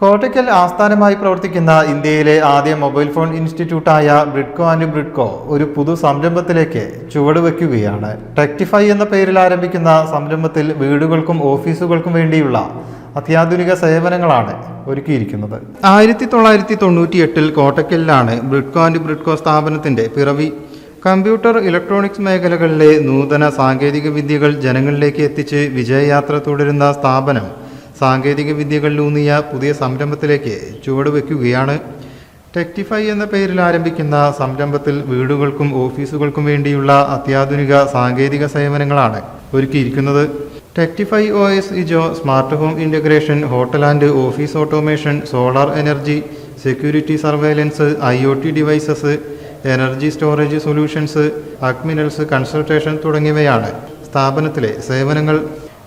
കോട്ടയ്ക്കൽ ആസ്ഥാനമായി പ്രവർത്തിക്കുന്ന ഇന്ത്യയിലെ ആദ്യ മൊബൈൽ ഫോൺ ഇൻസ്റ്റിറ്റ്യൂട്ടായ ബ്രിഡ്കോ ആൻഡ് ബ്രിഡ്കോ ഒരു പുതു സംരംഭത്തിലേക്ക് ചുവടുവെക്കുകയാണ്. ടെക്ടിഫൈ എന്ന പേരിൽ ആരംഭിക്കുന്ന സംരംഭത്തിൽ വീടുകൾക്കും ഓഫീസുകൾക്കും വേണ്ടിയുള്ള അത്യാധുനിക സേവനങ്ങളാണ് ഒരുക്കിയിരിക്കുന്നത്. ആയിരത്തി തൊള്ളായിരത്തി തൊണ്ണൂറ്റി എട്ടിൽ കോട്ടയ്ക്കലിലാണ് ബ്രിഡ്കോ ആൻഡ് ബ്രിഡ്കോ സ്ഥാപനത്തിന്റെ പിറവി. കമ്പ്യൂട്ടർ ഇലക്ട്രോണിക്സ് മേഖലകളിലെ നൂതന സാങ്കേതിക വിദ്യകൾ ജനങ്ങളിലേക്ക് എത്തിച്ച് വിജയയാത്ര തുടരുന്ന സ്ഥാപനം സാങ്കേതിക വിദ്യകളിലൂന്നിയ പുതിയ സംരംഭത്തിലേക്ക് ചുവടുവെക്കുകയാണ് ടെക്ടിഫൈ എന്ന പേരിൽ ആരംഭിക്കുന്ന സംരംഭത്തിൽ വീടുകൾക്കും ഓഫീസുകൾക്കും വേണ്ടിയുള്ള അത്യാധുനിക സാങ്കേതിക സേവനങ്ങളാണ് ഒരുക്കിയിരിക്കുന്നത്. ടെക്ടിഫൈ O S ഇജോ smart home integration hotel and office automation solar energy security surveillance I O T devices energy storage solutions അക്മിനൽസ് consultation തുടങ്ങിയവയാണ് സ്ഥാപനത്തിലെ സേവനങ്ങൾ.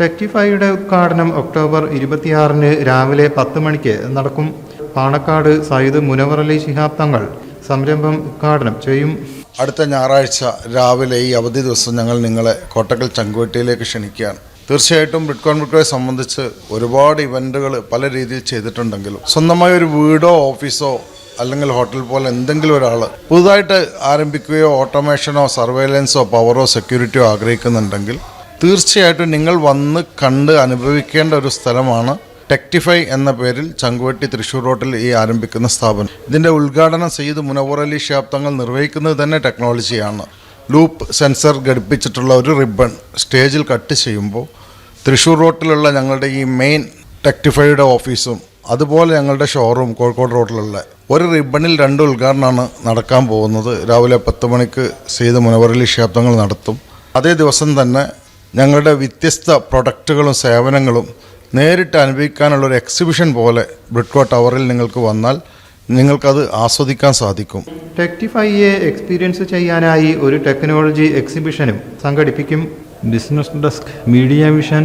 ടെക്ടിഫൈയുടെ ഉദ്ഘാടനം ഒക്ടോബർ ഇരുപത്തിയാറിന് രാവിലെ പത്ത് മണിക്ക് നടക്കും. പാണക്കാട് സയ്യിദ് മുനവർ അലി ശിഹാബ് തങ്ങൾ സംരംഭം ഉദ്ഘാടനം ചെയ്യും. അടുത്ത ഞായറാഴ്ച രാവിലെ ഈ അവധി ദിവസം ഞങ്ങൾ നിങ്ങളെ കോട്ടക്കൽ ചങ്കുവെട്ടിയിലേക്ക് ക്ഷണിക്കുകയാണ്. തീർച്ചയായിട്ടും ബിറ്റ്കോൺ ബിറ്റ്കോയെ സംബന്ധിച്ച് ഒരുപാട് ഇവന്റുകൾ പല രീതിയിൽ ചെയ്തിട്ടുണ്ടെങ്കിലും സ്വന്തമായ ഒരു വീടോ ഓഫീസോ അല്ലെങ്കിൽ ഹോട്ടൽ പോലെ എന്തെങ്കിലും ഒരാൾ പുതുതായിട്ട് ആരംഭിക്കുകയോ ഓട്ടോമേഷനോ സർവൈലൻസോ പവറോ സെക്യൂരിറ്റിയോ ആഗ്രഹിക്കുന്നുണ്ടെങ്കിൽ തീർച്ചയായിട്ടും നിങ്ങൾ വന്ന് കണ്ട് അനുഭവിക്കേണ്ട ഒരു സ്ഥലമാണ് ടെക്ടിഫൈ എന്ന പേരിൽ ചങ്കുവെട്ടി തൃശ്ശൂർ റോട്ടിൽ ഈ ആരംഭിക്കുന്ന സ്ഥാപനം. ഇതിന്റെ ഉദ്ഘാടനം ചെയ്ത് മുനവർ അലി തങ്ങൾ നിർവഹിക്കുന്നത് തന്നെ ടെക്നോളജിയാണ്. ലൂപ്പ് സെൻസർ ഘടിപ്പിച്ചിട്ടുള്ള ഒരു റിബൺ സ്റ്റേജിൽ കട്ട് ചെയ്യുമ്പോൾ തൃശ്ശൂർ റോട്ടിലുള്ള ഞങ്ങളുടെ ഈ മെയിൻ ടെക്ടിഫൈയുടെ ഓഫീസും അതുപോലെ ഞങ്ങളുടെ ഷോറൂം കോഴിക്കോട് റോഡിലുള്ള ഒരു റിബണിൽ രണ്ട് ഉദ്ഘാടനമാണ് നടക്കാൻ പോകുന്നത്. രാവിലെ പത്ത് മണിക്ക് സെയ്ദ് മുനവറലി തങ്ങൾ നടത്തും. അതേ ദിവസം തന്നെ ഞങ്ങളുടെ വ്യത്യസ്ത പ്രൊഡക്റ്റുകളും സേവനങ്ങളും നേരിട്ട് അനുഭവിക്കാനുള്ള ഒരു എക്സിബിഷൻ പോലെ ബ്രിഡ്കോ ടവറിൽ നിങ്ങൾക്ക് വന്നാൽ നിങ്ങൾക്കത് ആസ്വദിക്കാൻ സാധിക്കും. ടെക്ടിഫൈയെ എക്സ്പീരിയൻസ് ചെയ്യാനായി ഒരു ടെക്നോളജി എക്സിബിഷനും സംഘടിപ്പിക്കും. Business desk media vision